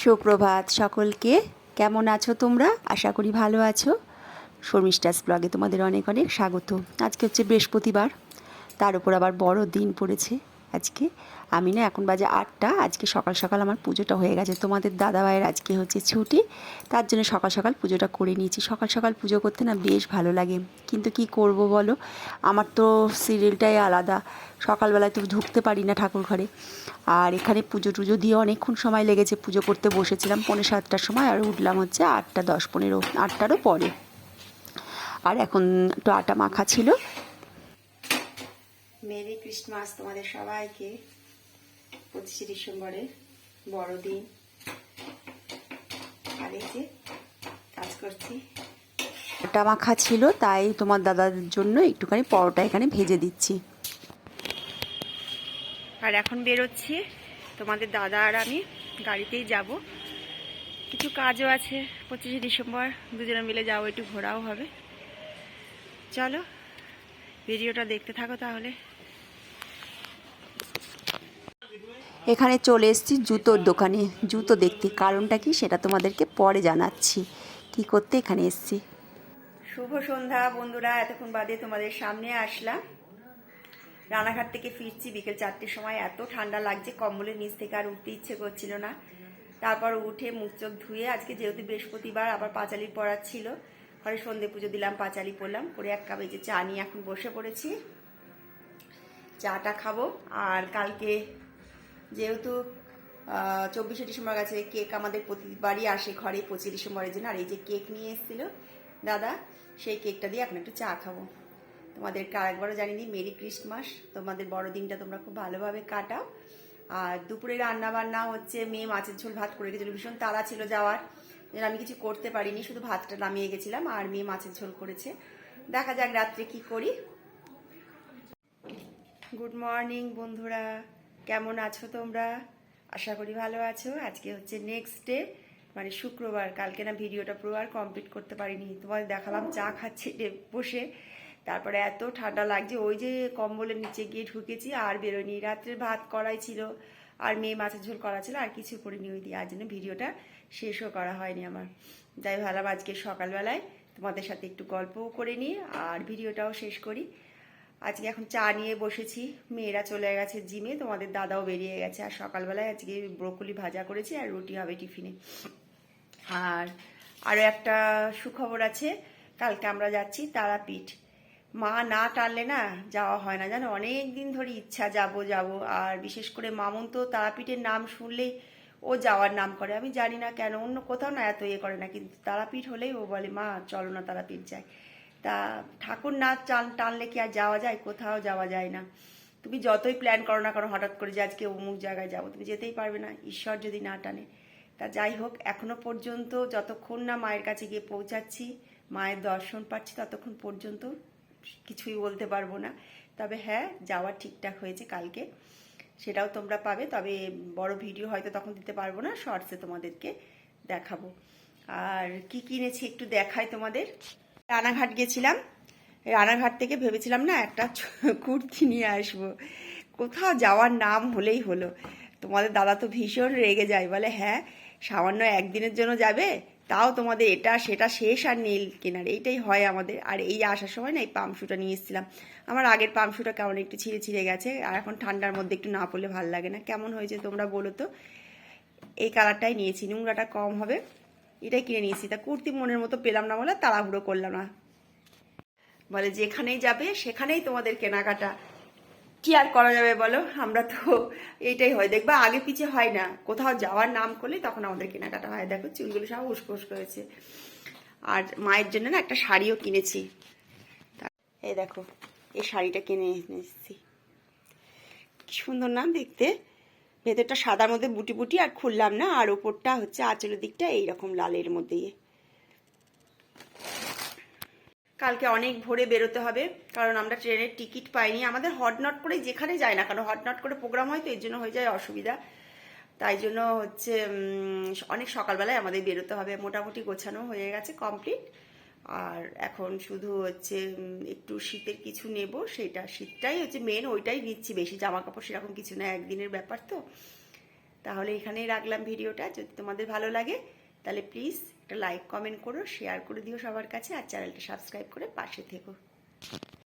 সুপ্রভাত সকলকে। কেমন আছো তোমরা? আশা করি ভালো আছো। শর্মিষ্ঠাস ব্লগে তোমাদের অনেক অনেক স্বাগত। আজকে হচ্ছে বৃহস্পতিবার, তার উপর আবার বড় দিন পড়েছে। আজকে। আমি না এখন বাজে আটটা, আজকে সকাল সকাল আমার পুজোটা হয়ে গেছে। তোমাদের দাদাভাইয়ের আজকে হচ্ছে ছুটি, তার জন্য সকাল সকাল পুজোটা করে নিয়েছি। সকাল সকাল পুজো করতে না বেশ ভালো লাগে। কিন্তু কি করব বলো? আমার তো সিরিয়ালটাই আলাদা। সকালবেলায় তো ঢুকতে পারি না ঠাকুর ঘরে। আর এখানে পুজো টুজো দিয়ে অনেকক্ষণ সময় লেগেছে পুজো করতে বসেছিলাম। পনেরো সাতটার সময় আর উঠলাম হচ্ছে আটটা দশ পনেরো, আটটারও পরে। আর এখন একটু আটা মাখা ছিল। মেরি ক্রিসমাস তোমাদের সবাইকে পঁচিশে ডিসেম্বরের বড়দিন। আর এই যে কাজ করছি। আটা মাখা ছিল তাই তোমার দাদার জন্য একটুখানি পরোটা এখানে ভেজে দিচ্ছি। আর এখন বেরোচ্ছি। তোমাদের দাদা আর আমি গাড়িতেই যাব। কিছু কাজও আছে পঁচিশে ডিসেম্বর। দুজনে মিলে যাব একটু ঘোরাও হবে। চলো ভিডিওটা দেখতে থাকো তাহলে। এখানে চলে এসেছি জুতোর দোকানে। জুতো দেখতে। কারণটা কি? সেটা তোমাদেরকে পরে জানাচ্ছি। কি করতে এখানে এসেছি? শুভ সন্ধ্যা বন্ধুরা। এতক্ষণ বাদে তোমাদের সামনে আসলাম। রানাঘাট থেকে ফিরছি বিকেল চারটের সময়। এত ঠান্ডা লাগছে। কম্বলের নিচ থেকে আর উঠতে ইচ্ছে করছিল না। তারপর উঠে মুখ চোখ ধুয়ে আজকে যেহেতু বৃহস্পতিবার, আবার পাঁচালি পড়ার ছিল। ঘরে সন্ধে পুজো দিলাম, পাঁচালি পড়লাম। করে এক কাপ এই যে চা নিয়ে এখন বসে পড়েছি। চাটা খাব। আর কালকে যেহেতু চব্বিশে ডিসেম্বর গেছে, কেক আমাদের প্রতিবারই আসে ঘরে পঁচিশে ডিসেম্বরের জন্য আর এই যে কেক নিয়ে এসেছিল দাদা, সেই কেকটা দিয়ে এখন একটু চা খাব। তোমাদেরকে আরেকবারও দিই, মেরি ক্রিসমাস। তোমাদের বড়দিনটা তোমরা খুব ভালোভাবে কাটাও। আর দুপুরে রান্না বান্না হচ্ছে, মেয়ে মাছের ঝোল ভাত করে গেছিল, ভীষণ তাড়া ছিল যাওয়ার। আমি কিছু করতে পারিনি, শুধু ভাতটা নামিয়ে গেছিলাম, আর মেয়ে মাছের ঝোল করেছে। দেখা যাক রাত্রে কি করি। গুড মর্নিং বন্ধুরা। কেমন আছো তোমরা? আশা করি ভালো আছো। আজকে হচ্ছে নেক্সট ডে মানে শুক্রবার। কালকে না ভিডিওটা পুরো আর কমপ্লিট করতে পারিনি। তোমাদের দেখালাম, চা খাচ্ছি বসে। তারপরে এত ঠান্ডা লাগছে, ওই যে কম্বলের নিচে গিয়ে ঢুকেছি, আর বেরোয়নি। রাত্রে ভাত করাই ছিল, আর মেয়ে মাছের ঝোল করা ছিল, আর কিছু করিনি ওই দিয়ে। আর জন্য ভিডিওটা শেষও করা হয়নি আমার। যাই ভাবলাম আজকে সকালবেলায় তোমাদের সাথে একটু গল্পও করে নিই, আর ভিডিওটাও শেষ করি। আজকে এখন চা নিয়ে বসেছি। মেয়েরা চলে গেছে জিমে, তোমাদের দাদাও বেরিয়ে গেছে। আর সকালবেলায় আজকে ব্রোকলি ভাজা করেছি আর রুটি হবে টিফিনে। আর আরও একটা সুখবর আছে, কালকে আমরা যাচ্ছি তারাপীঠ। মা না টানলে না যাওয়া হয় না, জানো? অনেক দিন ধরে ইচ্ছা, যাব যাব। আর বিশেষ করে মামুন তো তারাপীঠের নাম শুনলেই ও যাওয়ার নাম করে। আমি জানি না কেন, অন্য কোথাও না এত ইয়ে করে না, কিন্তু তারাপীঠ হলেই ও বলে, মা, চলো না তারাপীঠ যাই। তা ঠাকুর না টান টানলে কি আর যাওয়া যায়? কোথাও যাওয়া যায় না। তুমি যতই প্ল্যান করো না করো হঠাৎ করে যে আজকে অমুক জায়গায় যাব, তুমি যেতেই পারবে না। ঈশ্বর যদি না টানে। তা যাই হোক, এখনও পর্যন্ত যতক্ষণ না মায়ের কাছে গিয়ে পৌঁছাচ্ছি, মায়ের দর্শন পাচ্ছি, ততক্ষণ পর্যন্ত কিছুই বলতে পারব না। তবে হ্যাঁ যাওয়া ঠিকঠাক হয়েছে কালকে। সেটাও তোমরা পাবে। তবে বড় ভিডিও হয়তো তখন দিতে পারব না শর্টসে তোমাদেরকে দেখাবো। আর কি কিনেছি একটু দেখায় তোমাদের। রানাঘাট গেছিলাম। রানাঘাট থেকে ভেবেছিলাম, না, একটা কুর্তি নিয়ে আসব। কোথাও যাওয়ার নাম হলেই হলো। তোমাদের দাদা তো ভীষণ রেগে যায়, বলে হ্যাঁ সামান্য একদিনের জন্য যাবে, তাও তোমাদের এটা, সেটা শেষ আর নীল কেনার। এইটাই হয় আমাদের। আর এই আসার সময় না, এই পামশুটা নিয়ে এসেছিলাম। আমার আগের পামশুটা কেমন একটু ছিঁড়ে ছিঁড়ে গেছে, আর এখন ঠান্ডার মধ্যে একটু না পড়লে ভালো লাগে না। কেমন হয়েছে তোমরা বলো তো? এই কালারটাই নিয়েছি, নোংরাটা কম হবে। এটাই কিনে নিয়েছি। তা কুর্তি মনের মতো পেলাম না বলে তাড়াহুড়ো করলাম না বলে যেখানেই যাবে সেখানেই তোমাদের কেনাকাটা। কি আর করা যাবে বলো? আমরা তো এইটাই হয়। দেখবা আগে পিছে হয় না। কোথাও যাওয়ার নাম করলে তখন আমাদের কেনাকাটা হয়। দেখো চুলগুলো সব উস্কো উস্কো হয়েছে আর মায়ের জন্য না একটা শাড়িও কিনেছি। এই দেখো, এই শাড়িটা কিনে এনে এসেছি। কি সুন্দর না দেখতে। ভেতরটা সাদার মধ্যে বুটি বুটি আর খুললাম না, আর ওপরটা হচ্ছে আঁচলের দিকটা এইরকম লালের মধ্যে। কালকে অনেক ভোরে বেরোতে হবে, কারণ আমরা ট্রেনের টিকিট পাইনি। আমাদের হটনট করে যেখানে যায় না কারণ হটনট করে প্রোগ্রাম হয় তো এর জন্য হয়ে যায় অসুবিধা। তাই জন্য হচ্ছে অনেক সকালবেলায় আমাদের বেরোতে হবে। মোটামুটি গোছানো হয়ে গেছে কমপ্লিট। আর এখন শুধু হচ্ছে একটু শীতের কিছু নেব, সেটা শীতটাই হচ্ছে মেন ওইটাই নিচ্ছি বেশি। জামা কাপড় সেরকম কিছু না, একদিনের ব্যাপার তো। তাহলে এখানেই রাখলাম ভিডিওটা। যদি তোমাদের ভালো লাগে, তাহলে প্লিজ একটা লাইক কমেন্ট করো শেয়ার করে দিও সবার কাছে, আর চ্যানেলটা সাবস্ক্রাইব করে পাশে থেকো।